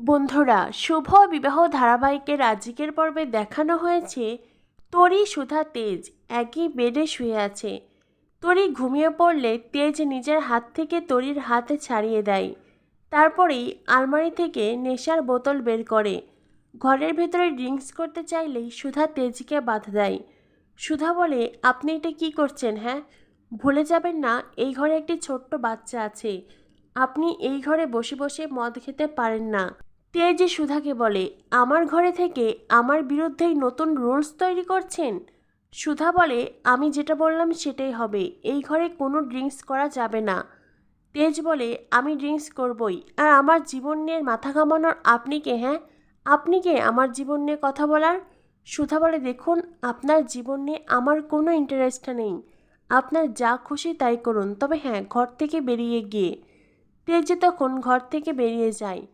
বন্ধুরা, শুভ বিবাহ ধারাবাহিকের আজকের পর্বে দেখানো হয়েছে তরি, সুধা, তেজ। একই বেডে শুয়ে আছে। তরি ঘুমিয়ে পড়লে তেজ নিজের হাত থেকে তরির হাতে ছাড়িয়ে দেয়। তারপরেই আলমারি থেকে নেশার বোতল বের করে। ঘরের ভেতরে ড্রিঙ্কস করতে চাইলেই সুধা তেজকে বাধা দেয়। সুধা বলে, আপনি এটা কি করছেন হ্যাঁ? ভুলে যাবেন না, এই ঘরে একটি ছোট্ট বাচ্চা আছে। আপনি এই ঘরে বসে বসে মদ খেতে পারেন না। তেজ সুধাকে বলে, আমার ঘরে থেকে আমার বিরুদ্ধেই নতুন রুলস তৈরি করছেন? সুধা বলে, আমি যেটা বললাম সেটাই হবে, এই ঘরে কোনো ড্রিঙ্কস করা যাবে না। তেজ বলে, আমি ড্রিঙ্কস করবই, আর আমার জীবন নিয়ে মাথা ঘামানোর আপনি কে হ্যাঁ? আপনি কে আমার জীবন নিয়ে কথা বলার? সুধা বলে, দেখুন, আপনার জীবন নিয়ে আমার কোনো ইন্টারেস্ট নেই। আপনার যা খুশি তাই করুন, তবে হ্যাঁ ঘর থেকে বেরিয়ে গিয়ে। তেজ তখন ঘর থেকে বেরিয়ে যায়।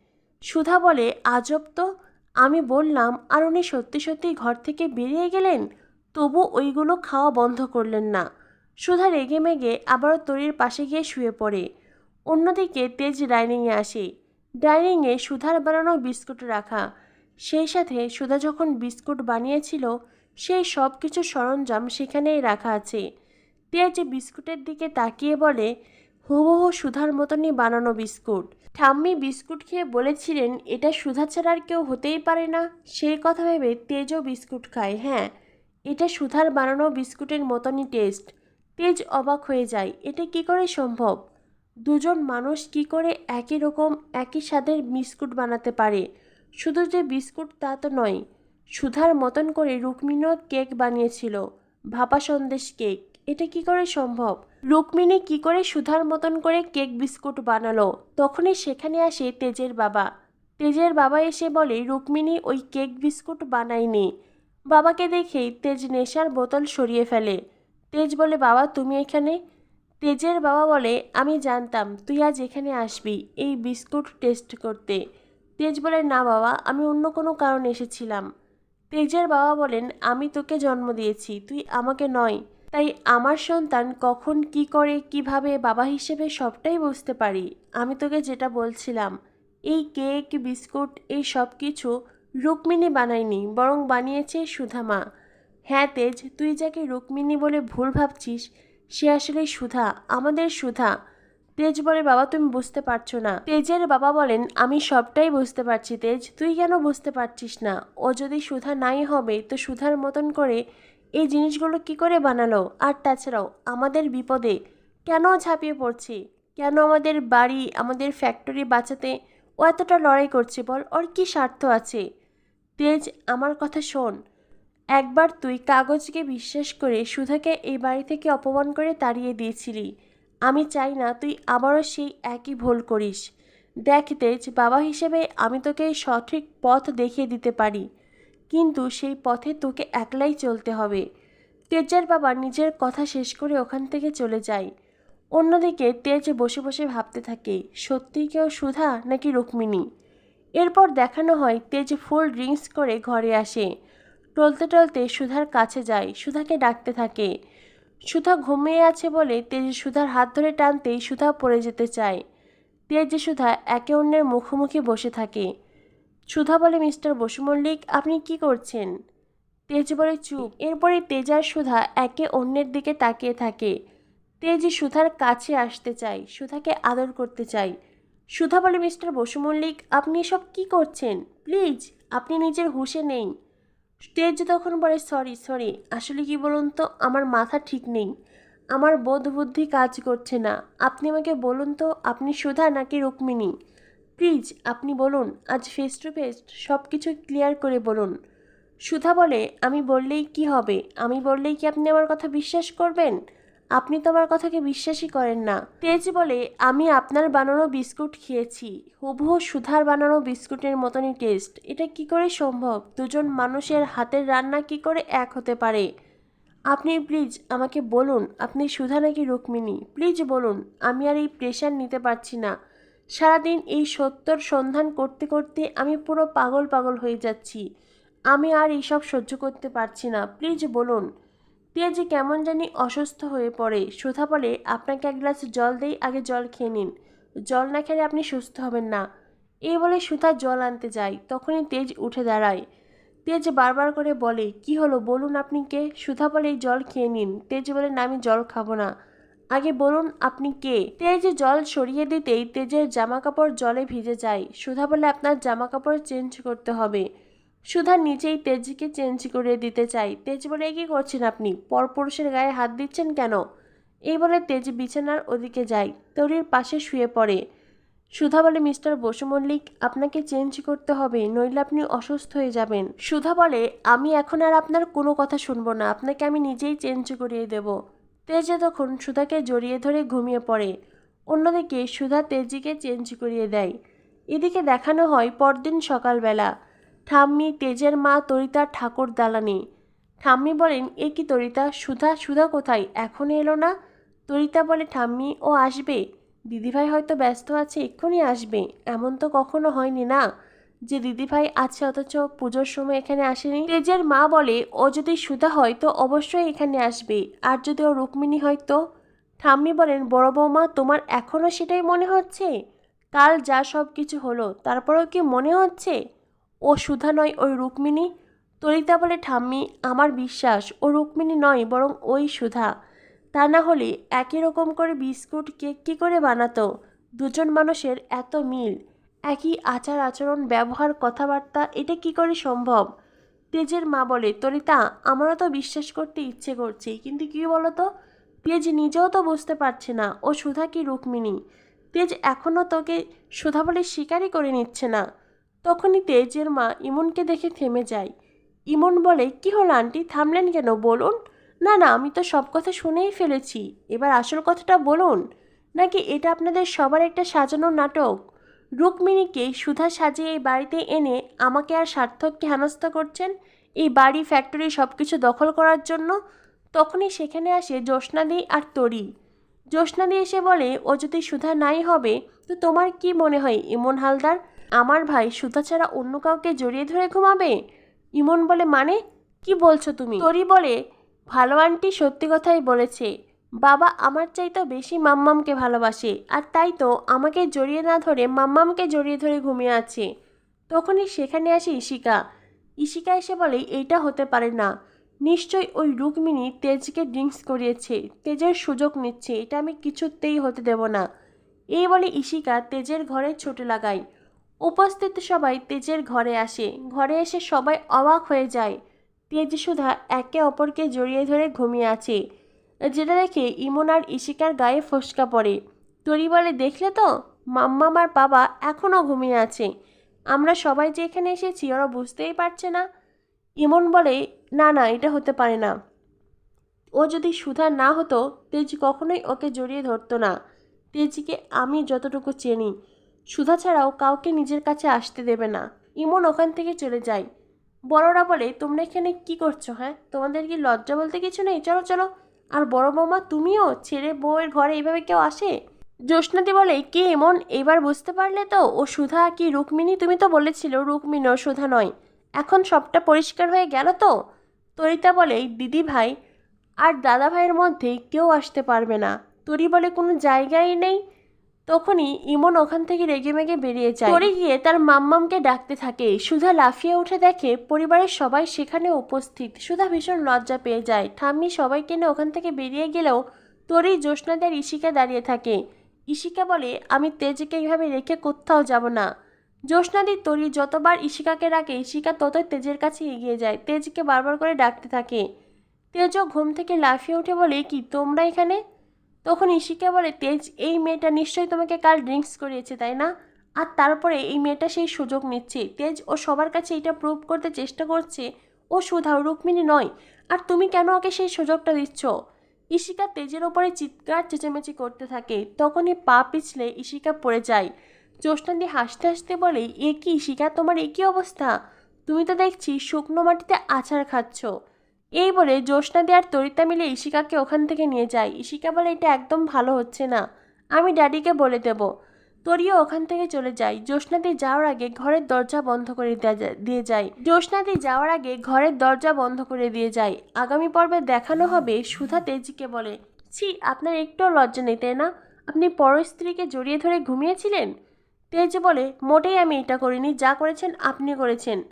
সুধা বলে, আজব তো। আমি বললাম, আর উনি সত্যি সত্যি ঘর থেকে বেরিয়ে গেলেন? তবু ওইগুলো খাওয়া বন্ধ করলেন না। সুধা রেগে মেগে আবারও তরির পাশে গিয়ে শুয়ে পড়ে। অন্যদিকে তেজ ডাইনিংয়ে আসে। ডাইনিংয়ে সুধার বানানো বিস্কুট রাখা। সেই সাথে সুধা যখন বিস্কুট বানিয়েছিল, সেই সব কিছু সরঞ্জাম সেখানেই রাখা আছে। তেজ বিস্কুটের দিকে তাকিয়ে বলে, হুবহু সুধার মতনই বানানো বিস্কুট। ঠাম্মি বিস্কুট খেয়ে বলেছিলেন, এটা সুধা ছাড়া আর কেউ হতেই পারে না। সেই কথা ভেবে তেজও বিস্কুট খায়। হ্যাঁ এটা সুধার বানানো বিস্কুটের মতনই টেস্ট। তেজ অবাক হয়ে যায়। এটা কি করে সম্ভব? দুজন মানুষ কি করে একই রকম একই স্বাদের বিস্কুট বানাতে পারে? শুধু যে বিস্কুট তা তো নয়। সুধার মতন করে রুক্মিণীও কেক বানিয়েছিল। ভাপা সন্দেশ কেক। এটা কি করে সম্ভব? রুক্মিণী কি করে সুধার মতন করে কেক বিস্কুট বানালো? তখনই সেখানে আসে তেজের বাবা। তেজের বাবা এসে বলে, রুক্মিণী, ওই কেক বিস্কুট বানায়নি বাবাকে দেখেই তেজ নেশার বোতল সরিয়ে ফেলে। তেজ বলে, বাবা, তুমি এখানে? তেজের বাবা বলে, আমি জানতাম, তুই আজ এখানে আসবি এই বিস্কুট টেস্ট করতে। তেজ বলে, না বাবা, আমি অন্য কোনো কারণে এসেছিলাম। তেজের বাবা বলেন, আমি তোকে জন্ম দিয়েছি, তুই আমাকে নয়। তাই আমার সন্তান কখন কি করে, কীভাবে বাবা হিসেবে সবটাই বুঝতে পারি। আমি তোকে যেটা বলছিলাম, এই কেক, বিস্কুট, এই সব কিছু রুক্মিণী বানায়নি, বরং বানিয়েছে সুধামা। হ্যাঁ তেজ, তুই যাকে রুক্মিণী বলে ভুল ভাবছিস, সে আসলে সুধা, আমাদের সুধা। তেজ বলে, বাবা, তুমি বুঝতে পারছ না। তেজের বাবা বলেন, আমি সবটাই বুঝতে পারছি তেজ, তুই কেন বুঝতে পারছিস না? ও যদি সুধা নাই হবে, তো সুধার মতন করে এই জিনিসগুলো কি করে বানালো? আর তাছাড়াও, আমাদের বিপদে কেন ঝাঁপিয়ে পড়ছে? কেন আমাদের বাড়ি, আমাদের ফ্যাক্টরি বাঁচাতে ও এতটা লড়াই করছে বল? ওর কি স্বার্থ আছে? তেজ, আমার কথা শোন। একবার তুই কাগজকে বিশ্বাস করে সুধাকে এই বাড়ি থেকে অপমান করে তাড়িয়ে দিয়েছিলি। আমি চাই না তুই আবারও সেই একই ভুল করিস। দেখ তেজ, বাবা হিসেবে আমি তোকে সঠিক পথ দেখিয়ে দিতে পারি। কিন্তু সেই পথে তোকে একলাই চলতে হবে। তেজের বাবা নিজের কথা শেষ করে ওখান থেকে চলে যায়। অন্যদিকে তেজ বসে বসে ভাবতে থাকে সত্যিই কেউ সুধা নাকি রুক্মিণী? এরপর দেখানো হয় তেজ ফুল ড্রিঙ্কস করে ঘরে আসে। টলতে টলতে সুধার কাছে যায়, সুধাকে ডাকতে থাকে। সুধা ঘুমিয়ে আছে বলে তেজ সুধার হাত ধরে টানতেই সুধা পড়ে যেতে চায়। তেজ সুধা একে অন্যের মুখোমুখি বসে থাকে। সুধা বলে মিস্টার বসু মল্লিক, আপনি কি করছেন? তেজ বলে চুপ। এরপরে তেজ আর সুধা একে অন্যের দিকে তাকিয়ে থাকে। তেজ সুধার কাছে আসতে চাই সুধাকে আদর করতে চাই সুধা বলে মিস্টার বসু মল্লিক, আপনি এসব কি করছেন? প্লিজ, আপনি নিজের হুঁশে নেই। তেজ তখন বলে, সরি সরি, আসলে কি বলুন তো, আমার মাথা ঠিক নেই। আমার বোধ বুদ্ধি কাজ করছে না। আপনি আমাকে বলুন তো, আপনি সুধা নাকি রুক্মিণী? প্লিজ, আপনি বলুন, আজ ফেস টু ফেস সব কিছু ক্লিয়ার করে বলুন। সুধা বলে, আমি বললেই কি হবে? আমি বললেই কি আপনি আমার কথা বিশ্বাস করবেন? আপনি তো আমার কথাকে বিশ্বাসই করেন না। তেজ বলে, আমি আপনার বানানো বিস্কুট খেয়েছি। হুবহু সুধার বানানো বিস্কুটের মতনই টেস্ট এটা কি করে সম্ভব? দুজন মানুষের হাতের রান্না কি করে এক হতে পারে? আপনি প্লিজ আমাকে বলুন, আপনি সুধা নাকি রুক্মিণী? প্লিজ বলুন, আমি আর এই প্রেশার নিতে পারছি না। সারাদিন এই সত্যর সন্ধান করতে করতে আমি পুরো পাগল পাগল হয়ে যাচ্ছি। আমি আর এইসব সহ্য করতে পারছি না। প্লিজ বলুন, তেজ কেমন জানি অসুস্থ হয়ে পড়ে। সুধা বলে, আপনাকে এক গ্লাস জল দেই, আগে জল খেয়ে নিন। জল না খেলে আপনি সুস্থ হবেন না। এই বলে সুধা জল আনতে যায়। তখনই তেজ উঠে দাঁড়ায়। তেজ বারবার করে বলে, কি হলো? বলুন আপনি কে? সুধা বলে, "এই জল খেয়ে নিন। তেজ বলে, না, আমি জল খাব না। আগে বলুন, আপনি কে? তেজ জল সরিয়ে দিতেই তেজের জামা কাপড় জলে ভিজে যায়। সুধা বলে, আপনার জামা কাপড় চেঞ্জ করতে হবে। সুধা নিজেই তেজকে চেঞ্জ করে দিতে চাই তেজ বলে, "এ কি করছেন আপনি? পরপুরুষের গায়ে হাত দিচ্ছেন কেন? এই বলে, তেজ বিছানার ওদিকে যায়, তরির পাশে শুয়ে পড়ে। সুধা বলে, মিস্টার বসু মল্লিক, আপনাকে চেঞ্জ করতে হবে, নইলে আপনি অসুস্থ হয়ে যাবেন। সুধা বলে, আমি এখন আর আপনার কোনো কথা শুনব না, আপনাকে আমি নিজেই চেঞ্জ করিয়ে দেব। তেজে তখন সুধাকে জড়িয়ে ধরে ঘুমিয়ে পড়ে। অন্যদিকে সুধা তেজিকে চেঞ্জ করিয়ে দেয়। এদিকে দেখানো হয় পরদিন সকালবেলা। ঠাম্মি, তেজের মা তরিতার ঠাকুর, দালানি। ঠাম্মি বলেন, এ কি তরিতা? সুধা সুধা কোথায়? এখন এলো না? তরিতা বলে, ঠাম্মি, ও আসবে। দিদিভাই হয়তো ব্যস্ত আছে, এক্ষুনি আসবে। এমন তো কখনো হয়নি না। যে দিদিভাই আছে অথচ পুজোর সময় এখানে আসেনি, তেজের মা বলে, ও যদি সুধা হয় তো অবশ্যই এখানে আসবে। আর যদি ও রুক্মিণী হয় তো? ঠাম্মি বলেন, বড় বৌমা, তোমার এখনও সেটাই মনে হচ্ছে? কাল যা সব কিছু হলো, তারপরেও কি মনে হচ্ছে? ও সুধা নয়, ওই রুক্মিণী? তরিতা বলে, ঠাম্মি, আমার বিশ্বাস, ও রুক্মিণী নয়, বরং ওই সুধা। তা না হলে একই রকম করে বিস্কুট কেক কী করে বানাতো? দুজন মানুষের এত মিল। একই আচার আচরণ, ব্যবহার, কথাবার্তা, এটা কি করে সম্ভব? তেজের মা বলে, তরিতা, আমারও তো বিশ্বাস করতে ইচ্ছে করছে, কিন্তু কি বলতো? তেজ নিজেও তো বুঝতে পারছে না, ও সুধা কি রুক্মিণী? তেজ এখনও তোকে সুধা বলে স্বীকারই করে নিচ্ছে না। তখনই তেজের মা ইমনকে দেখে থেমে যায়। ইমন বলে, কি হলো আন্টি, থামলেন কেন? বলুন। না না, আমি তো সব কথা শুনেই ফেলেছি, এবার আসল কথাটা বলুন। নাকি এটা আপনাদের সবার একটা সাজানো নাটক? রুক্মিণীকে সুধা সাজিয়ে এই বাড়িতে এনে আমাকে আর সার্থককে হেনস্থা করছেন? এই বাড়ি ফ্যাক্টরি সব কিছু দখল করার জন্য? তখনই সেখানে আসে জ্যোৎস্নাদি আর তরি। জ্যোৎস্নাদি এসে বলে, ও যদি সুধা নাই হবে, তো তোমার কি মনে হয়, ইমন হালদার? আমার ভাই সুধা ছাড়া অন্য কাউকে জড়িয়ে ধরে ঘুমাবে? ইমন বলে মানে? কি বলছো তুমি? তরি বলে, ভালো আন্টি সত্যি কথাই বলেছে। বাবা আমার চাইতেও বেশি মাম্মামকে ভালোবাসে, আর তাই তো আমাকে জড়িয়ে না ধরে মাম্মামকে জড়িয়ে ধরে ঘুমিয়ে আছে। তখনই সেখানে আসে ইশিকা ইশিকা এসে বলে, এইটা হতে পারে না। নিশ্চয়ই ওই রুক্মিণী তেজকে ড্রিঙ্কস করিয়েছে, তেজের সুযোগ নিচ্ছে, এটা আমি কিছুতেই হতে দেব না। এই বলে ইশিকা তেজের ঘরে ছুটে লাগায়। উপস্থিত সবাই তেজের ঘরে আসে। ঘরে এসে সবাই অবাক হয়ে যায়। তেজ সুধা একে অপরকে জড়িয়ে ধরে ঘুমিয়ে আছে। যেটা দেখে ইমন আর ইশিকার গায়ে ফসকা পড়ে। তরি বলে, দেখলে তো? মাম্মা আর বাবা এখনও ঘুমিয়ে আছে। আমরা সবাই যে এখানে এসেছি, ওরা বুঝতেই পারছে না। ইমন বলে, না না, এটা হতে পারে না। ও যদি সুধা না হতো, তেজ কখনোই ওকে জড়িয়ে ধরতো না। তেজিকে আমি যতটুকু চেনি, সুধা ছাড়াও কাউকে নিজের কাছে আসতে দেবে না। ইমন ওখান থেকে চলে যায়। বড়রা বলে, তোমরা এখানে কি করছ হ্যাঁ? তোমাদের কি লজ্জা বলতে কিছু নেই? চলো চলো। আর বড় বৌমা তুমিও ছেলে বউয়ের ঘরে এইভাবে কেউ আসে? জ্যোৎস্নাদি বলে, কে এমন? এবার বুঝতে পারলে তো। ও সুধা কি রুক্মিণী? তুমি তো বলেছিল রুক্মিণী ও সুধা নয়। এখন সবটা পরিষ্কার হয়ে গেল তো? তরিতা বলে, দিদি ভাই, আর দাদা ভাইয়ের মধ্যে কেউ আসতে পারবে না। তরি বলে, কোনো জায়গাই নেই। তখনই ইমন ওখান থেকে রেগে মেগে বেরিয়ে যায়। পরে গিয়ে তার মাম্মামকে ডাকতে থাকে। সুধা লাফিয়ে উঠে দেখে পরিবারের সবাই সেখানে উপস্থিত। সুধা ভীষণ লজ্জা পেয়ে যায়। ঠাম্মি সবাইকে নিয়ে ওখান থেকে বেরিয়ে গেলেও তরি জ্যোৎস্নাদের ইশিকা দাঁড়িয়ে থাকে। ইশিকা বলে, আমি তেজকে এইভাবে রেখে কোথাও যাব না। জ্যোৎস্নাদি তরি যতবার ইশিকাকে ডাকে ইশিকা ততই তেজের কাছে এগিয়ে যায়। তেজকে বারবার করে ডাকতে থাকে। তেজও ঘুম থেকে লাফিয়ে উঠে বলে, কি, তোমরা এখানে? তখন ইশিকা বলে, তেজ, এই মেয়েটা নিশ্চয়ই তোমাকে কাল ড্রিঙ্কস করিয়েছে, তাই না? আর তারপরে এই মেয়েটা সেই সুযোগ নিচ্ছে। তেজ, ও সবার কাছে এটা প্রুভ করতে চেষ্টা করছে, ও সুধা রুক্মিণী নয়। আর তুমি কেন ওকে সেই সুযোগটা দিচ্ছ? ইশিকা তেজের ওপরে চিৎকার, চেঁচামেচি করতে থাকে। তখনই পা পিছলে ইশিকা পড়ে যায়। জ্যোৎস্নাদি হাসতে হাসতে বলে, এ কি ইশিকা তোমার এ কি অবস্থা? তুমি তো দেখছি শুকনো মাটিতে আছাড় খাচ্ছ। এই বলে জ্যোৎস্নাদি আর তরিতা মিলে ইশিকাকে ওখান থেকে নিয়ে যায়। ইশিকা বলে, এটা একদম ভালো হচ্ছে না। আমি ড্যাডিকে বলে দেব। তরিও ওখান থেকে চলে যায়। জ্যোৎস্নাদি যাওয়ার আগে ঘরের দরজা বন্ধ করে দেয়া যায়- দিয়ে যায়। জ্যোৎস্নাদি যাওয়ার আগে ঘরের দরজা বন্ধ করে দিয়ে যায়। আগামী পর্বে দেখানো হবে সুধা তেজিকে বলে, ছি, আপনার একটুও লজ্জা নেই, তাই না? আপনি পর স্ত্রীকে জড়িয়ে ধরে ঘুমিয়েছিলেন? তেজ বলে, মোটেই আমি এটা করিনি। যা করেছেন আপনি করেছেন।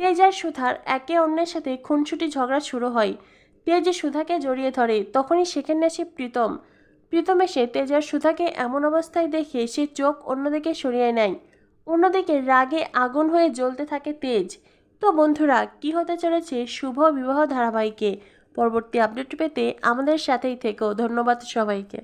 তেজ আর সুধার একে অন্যের সাথে খুনসুটি ঝগড়া শুরু হয়। তেজ সুধাকে জড়িয়ে ধরে, তখনই সেখানে আসে প্রীতম। প্রীতম এসে তেজ আর সুধাকে এমন অবস্থায় দেখে সে চোখ অন্যদিকে সরিয়ে নেয়। অন্যদিকে রাগে আগুন হয়ে জ্বলতে থাকে তেজ। তো বন্ধুরা, কি হতে চলেছে শুভ বিবাহ ধারাবাহিকে? পরবর্তী আপডেট পেতে আমাদের সাথেই থেকো। ধন্যবাদ সবাইকে।